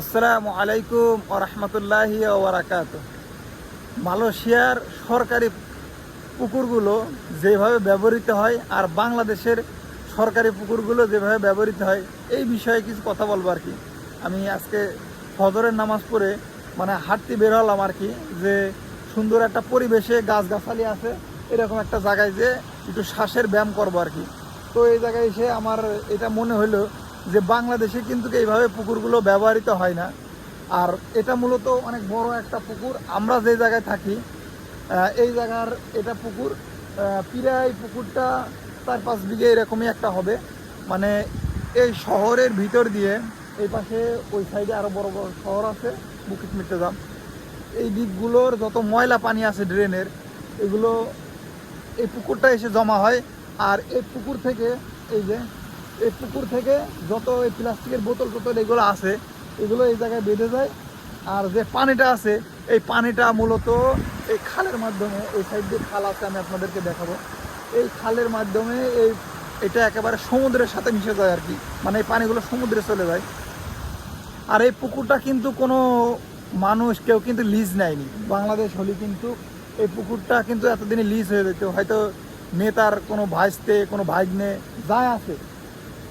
আসসালামু আলাইকুম রহমতুল্লাহি ওবরাকাত মালয়েশিয়ার সরকারি পুকুরগুলো যেভাবে ব্যবহৃত হয় আর বাংলাদেশের সরকারি পুকুরগুলো যেভাবে ব্যবহৃত হয়, এই বিষয়ে কিছু কথা বলব আর কি। আমি আজকে ফজরের নামাজ পড়ে মানে হাঁটতে বের হলাম আর কি যে সুন্দর একটা পরিবেশে গাছগাছালি আছে, এরকম একটা জায়গায় যে একটু শ্বাসের ব্যায়াম করব আর কি। তো এই জায়গায় এসে আমার এটা মনে হলো যে বাংলাদেশে কিন্তু এইভাবে পুকুরগুলো ব্যবহৃত হয় না। আর এটা মূলত অনেক বড় একটা পুকুর। আমরা যে জায়গায় থাকি এই জায়গার এটা পুকুর প্রায় পুকুরটা চার পাঁচ বিঘে এরকমই একটা হবে। মানে এই শহরের ভিতর দিয়ে এই পাশে ওই সাইডে আরও বড় বড় শহর আছে বুকিট মিট্টে এই দিকগুলোর যত ময়লা পানি আছে ড্রেনের, এগুলো এই পুকুরটা এসে জমা হয়। আর এই পুকুর থেকে এই যে এই পুকুর থেকে যত এই প্লাস্টিকের বোতল টোতল এগুলো আছে, এগুলো এই জায়গায় বেঁধে যায়। আর যে পানিটা আছে, এই পানিটা মূলত এই খালের মাধ্যমে, এই সাইড দিয়ে খাল আছে, আমি আপনাদেরকে দেখাবো। এই খালের মাধ্যমে এই, এটা একেবারে সমুদ্রের সাথে মিশে যায় আর কি। মানে এই পানিগুলো সমুদ্রে চলে যায়। আর এই পুকুরটা কিন্তু কোনো মানুষ, কেউ কিন্তু লিজ নেয়নি। বাংলাদেশ হলে কিন্তু এই পুকুরটা কিন্তু এতদিনে লিজ হয়ে যেত। হয়তো নেতার কোনো ভাইস্তে, কোনো ভাইগনে যায় আছে।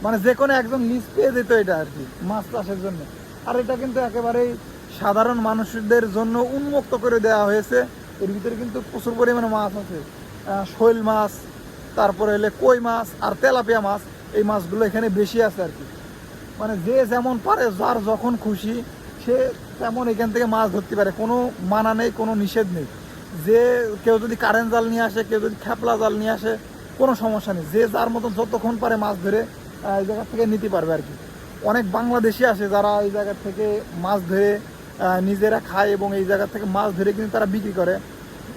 মানে যে কোনো একজন লিজ পেয়ে যেত এটা আর কি, মাছ চাষের জন্য। আর এটা কিন্তু একেবারেই সাধারণ মানুষদের জন্য উন্মুক্ত করে দেওয়া হয়েছে। এর ভিতরে কিন্তু প্রচুর পরিমাণে মাছ আছে। শৈল মাছ, তারপরে হলে কই মাছ আর তেলাপিয়া মাছ, এই মাছগুলো এখানে বেশি আছে আর কি। মানে যে যেমন পারে, যার যখন খুশি, সে তেমন এখান থেকে মাছ ধরতে পারে। কোনো মানা নেই, কোনো নিষেধ নেই। যে কেউ যদি কারেন্ট জাল নিয়ে আসে, কেউ যদি খেপলা জাল নিয়ে আসে, কোনো সমস্যা নেই। যে যার মতন যতক্ষণ পারে মাছ ধরে এই জায়গা থেকে নিতে পারবে আর কি। অনেক বাংলাদেশি আসে যারা এই জায়গা থেকে মাছ ধরে নিজেরা খায় এবং এই জায়গা থেকে মাছ ধরে কিন্তু তারা বিক্রি করে।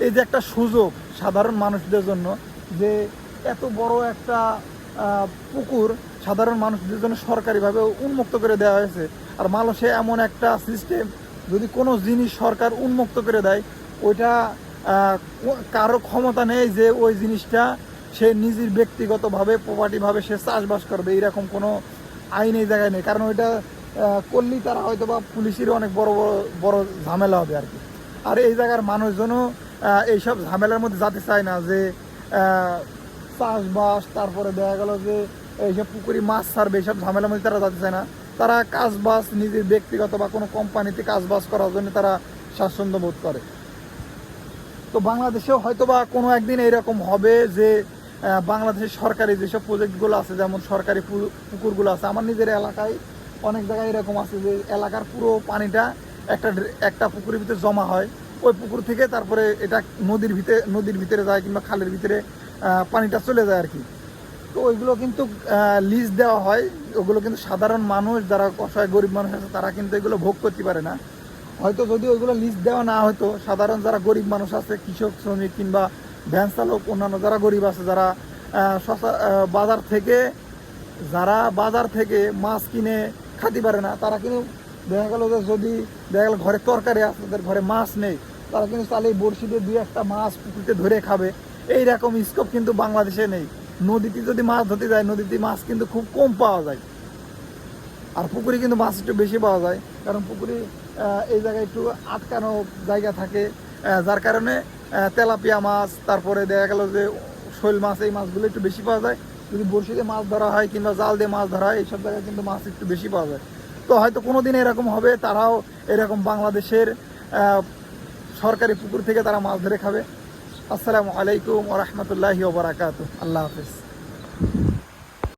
এই যে একটা সুযোগ সাধারণ মানুষদের জন্য যে এত বড় একটা পুকুর সাধারণ মানুষদের জন্য সরকারিভাবে উন্মুক্ত করে দেওয়া হয়েছে। আর মানুষে এমন একটা সিস্টেম যদি কোনো জিনিস সরকার উন্মুক্ত করে দেয়, ওইটা কারও ক্ষমতা নেই যে ওই জিনিসটা সে নিজের ব্যক্তিগতভাবে, প্রপার্টিভাবে সে চাষবাস করবে এরকম কোনো আইন এই জায়গায় নেই। কারণ ওইটা করলেই তারা হয়তো বা পুলিশেরও অনেক বড় বড় বড় ঝামেলা হবে আর কি। আর এই জায়গার মানুষজনও এইসব ঝামেলার মধ্যে যেতে চায় না যে চাষবাস, তারপরে দেখা গেল যে, এইসব পুকুরি মাছ ছাড়বে, এইসব ঝামেলার মধ্যে তারা যেতে চায় না। তারা কাজবাজ, নিজের ব্যক্তিগত বা কোনো কোম্পানিতে কাজবাজ করার জন্য তারা স্বাচ্ছন্দ্য বোধ করে। তো বাংলাদেশেও হয়তো বা কোনো একদিন এরকম হবে যে বাংলাদেশের সরকারি যেসব প্রজেক্টগুলো আছে, যেমন সরকারি পুকুরগুলো আছে, আমার নিজের এলাকায় অনেক জায়গায় এরকম আছে যে এলাকার পুরো পানিটা একটা একটা পুকুরের ভিতরে জমা হয়। ওই পুকুর থেকে তারপরে এটা নদীর ভিতরে নদীর ভিতরে যায় কিংবা খালের ভিতরে পানিটা চলে যায় আর কি তো ওইগুলো কিন্তু লিজ দেওয়া হয়। ওগুলো কিন্তু সাধারণ মানুষ, যারা অসহায় গরিব মানুষ আছে, তারা কিন্তু এগুলো ভোগ করতে পারে না। হয়তো যদি ওইগুলো লিজ দেওয়া না হতো সাধারণ যারা গরিব মানুষ আছে, কৃষক, শ্রমিক কিংবা ভ্যান চালক, অন্যান্য যারা গরিব আছে, যারা বাজার থেকে, যারা বাজার থেকে মাছ কিনে খাতে পারে না, তারা কিন্তু দেখা গেল যে যদি দেখা গেল ঘরে তরকারি আছে, তাদের ঘরে মাছ নেই, তারা কিন্তু তাহলে এই বড়শি দিয়ে দুই একটা মাছ পুকুরিতে ধরে খাবে। এই রকম স্কোপ কিন্তু বাংলাদেশে নেই। নদীতে যদি মাছ ধরতে যায়, নদীতে মাছ কিন্তু খুব কম পাওয়া যায়। আর পুকুরে কিন্তু মাছ একটু বেশি পাওয়া যায়, কারণ পুকুরে এই জায়গায় একটু আটকানো জায়গা থাকে যার কারণে তেলাপিয়া মাছ, তারপরে দেখা গেল যে শৈল মাছ, এই মাছগুলো একটু বেশি পাওয়া যায়। যদি বড়শিতে মাছ ধরা হয় কিংবা জাল দিয়ে মাছ ধরা হয়, এইসব জায়গায় কিন্তু মাছ একটু বেশি পাওয়া যায়। তো হয়তো কোনো দিন এরকম হবে, তারাও এরকম বাংলাদেশের সরকারি পুকুর থেকে তারা মাছ ধরে খাবে। আসসালামু আলাইকুম রহমতুল্লাহি ওবরাকাত আল্লাহ হাফিজ।